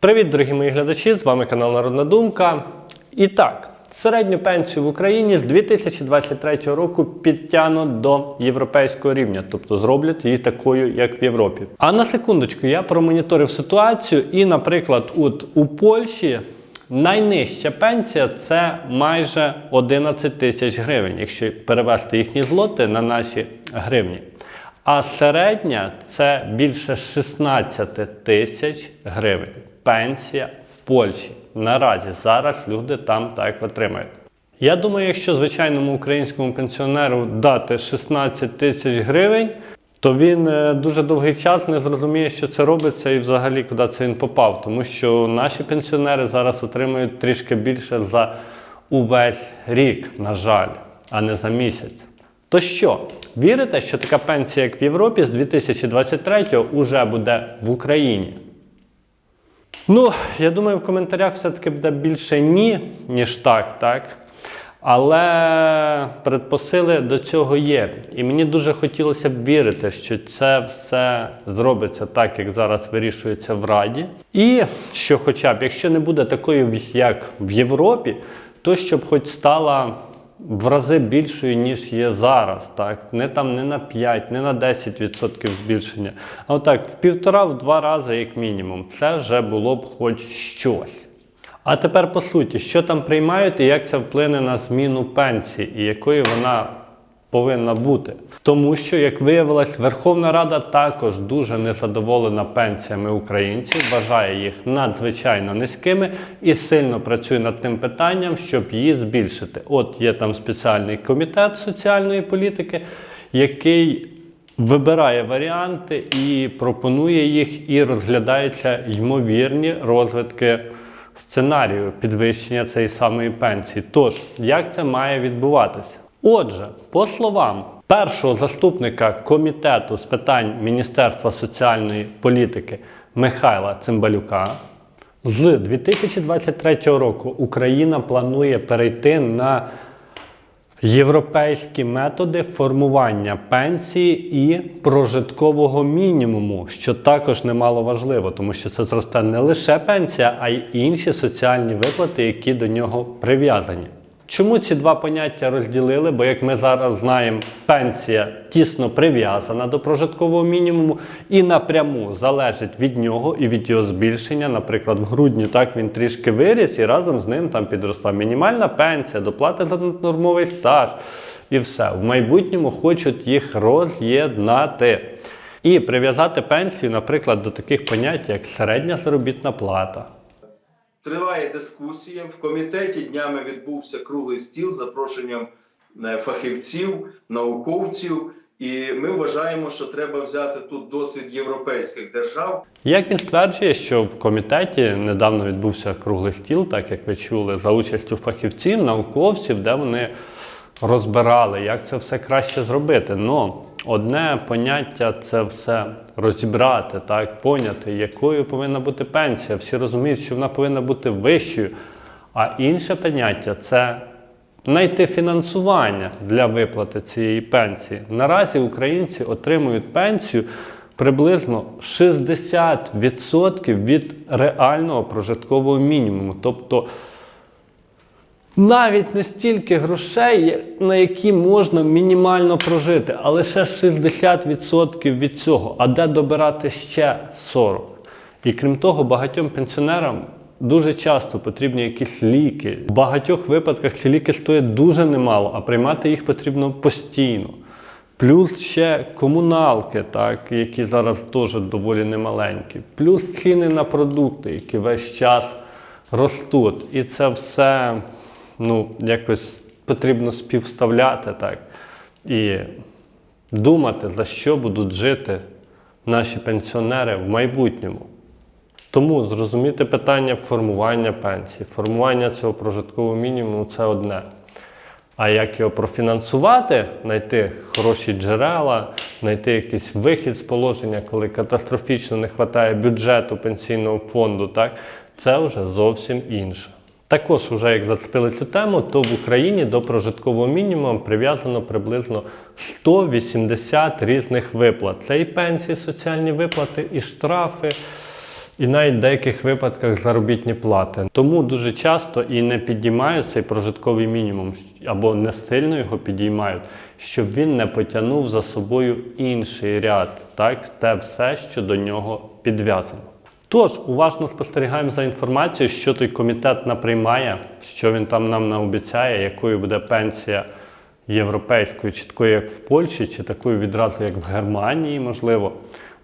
Привіт, дорогі мої глядачі! З вами канал Народна Думка. І так, середню пенсію в Україні з 2023 року підтягнуть до європейського рівня, тобто зроблять її такою, як в Європі. А на секундочку, я промоніторив ситуацію, і, наприклад, от у Польщі найнижча пенсія це майже 11 тисяч гривень, якщо перевести їхні злоти на наші гривні. А середня це більше 16 тисяч гривень. Пенсія в Польщі. Наразі зараз люди там так отримають. Я думаю, якщо звичайному українському пенсіонеру дати 16 тисяч гривень, то він е, дуже довгий час не зрозуміє, що це робиться і взагалі куди це він попав. Тому що наші пенсіонери зараз отримують трішки більше за увесь рік, на жаль, а не за місяць. То що, вірите, що така пенсія, як в Європі, з 2023-го уже буде в Україні? Ну, я думаю, в коментарях все-таки буде більше ні, ніж так, так? Але предпосили до цього є. І мені дуже хотілося б вірити, що це все зробиться так, як зараз вирішується в Раді. І що, хоча б, якщо не буде такою, як в Європі, то щоб хоч стала в рази більшою, ніж є зараз. Так? Не там не на 5, не на 10% збільшення, а отак в півтора-в два рази, як мінімум. Це вже було б хоч щось. А тепер по суті, що там приймають і як це вплине на зміну пенсії, і якою вона повинна бути. Тому що, як виявилось, Верховна Рада також дуже незадоволена пенсіями українців, вважає їх надзвичайно низькими і сильно працює над тим питанням, щоб її збільшити. От є там спеціальний комітет соціальної політики, який вибирає варіанти і пропонує їх, і розглядаються ймовірні розвитки сценарію підвищення цієї самої пенсії. Тож, як це має відбуватися? Отже, по словам першого заступника комітету з питань Міністерства соціальної політики Михайла Цимбалюка, з 2023 року Україна планує перейти на європейські методи формування пенсії і прожиткового мінімуму, що також немало важливо, тому що це зросте не лише пенсія, а й інші соціальні виплати, які до нього прив'язані. Чому ці два поняття розділили? Бо, як ми зараз знаємо, пенсія тісно прив'язана до прожиткового мінімуму і напряму залежить від нього і від його збільшення. Наприклад, в грудні так він трішки виріс, і разом з ним там підросла мінімальна пенсія, доплата за нормовий стаж і все. В майбутньому хочуть їх роз'єднати. І прив'язати пенсію, наприклад, до таких понять, як середня заробітна плата. Триває дискусія. В комітеті днями відбувся круглий стіл з запрошенням е, фахівців, науковців. І ми вважаємо, що треба взяти тут досвід європейських держав. Як він стверджує, що в комітеті недавно відбувся круглий стіл, так як ви чули, за участю фахівців, науковців, де вони розбирали, як це все краще зробити. Ну, одне поняття це все розібрати, так, поняти, якою повинна бути пенсія. Всі розуміють, що вона повинна бути вищою. А інше поняття це знайти фінансування для виплати цієї пенсії. Наразі українці отримують пенсію приблизно 60% від реального прожиткового мінімуму. Тобто навіть не стільки грошей, на які можна мінімально прожити, а лише 60% від цього. А де добирати ще 40%? І крім того, багатьом пенсіонерам дуже часто потрібні якісь ліки. В багатьох випадках ці ліки стоять дуже немало, а приймати їх потрібно постійно. Плюс ще комуналки, так, які зараз теж доволі немаленькі, плюс ціни на продукти, які весь час ростуть. І це все ну, якось потрібно співставляти так. І думати, за що будуть жити наші пенсіонери в майбутньому. Тому зрозуміти питання формування пенсії, формування цього прожиткового мінімуму це одне. А як його профінансувати, знайти хороші джерела, знайти якийсь вихід з положення, коли катастрофічно не вистачає бюджету пенсійного фонду, так, це вже зовсім інше. Також, вже як зацепили цю тему, то в Україні до прожиткового мінімуму прив'язано приблизно 180 різних виплат. Це і пенсії, соціальні виплати, і штрафи, і навіть в деяких випадках заробітні плати. Тому дуже часто і не підіймають цей прожитковий мінімум або не сильно його підіймають, щоб він не потягнув за собою інший ряд, так те все, що до нього підв'язано. Тож уважно спостерігаємо за інформацією, що той комітет наприймає, що він там нам наобіцяє, якою буде пенсія європейською, чи такою, як в Польщі, чи такою відразу, як в Германії, можливо.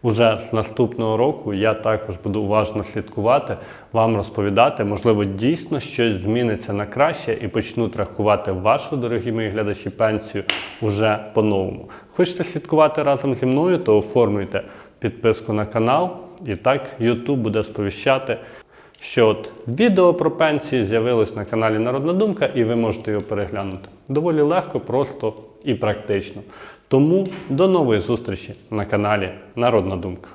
Уже з наступного року я також буду уважно слідкувати, вам розповідати. Можливо, дійсно щось зміниться на краще і почнуть рахувати вашу, дорогі мої глядачі, пенсію уже по-новому. Хочете слідкувати разом зі мною, то оформлюйте підписку на канал, і так YouTube буде сповіщати, що от відео про пенсії з'явилось на каналі Народна Думка, і ви можете його переглянути. Доволі легко, просто і практично. Тому до нової зустрічі на каналі Народна Думка.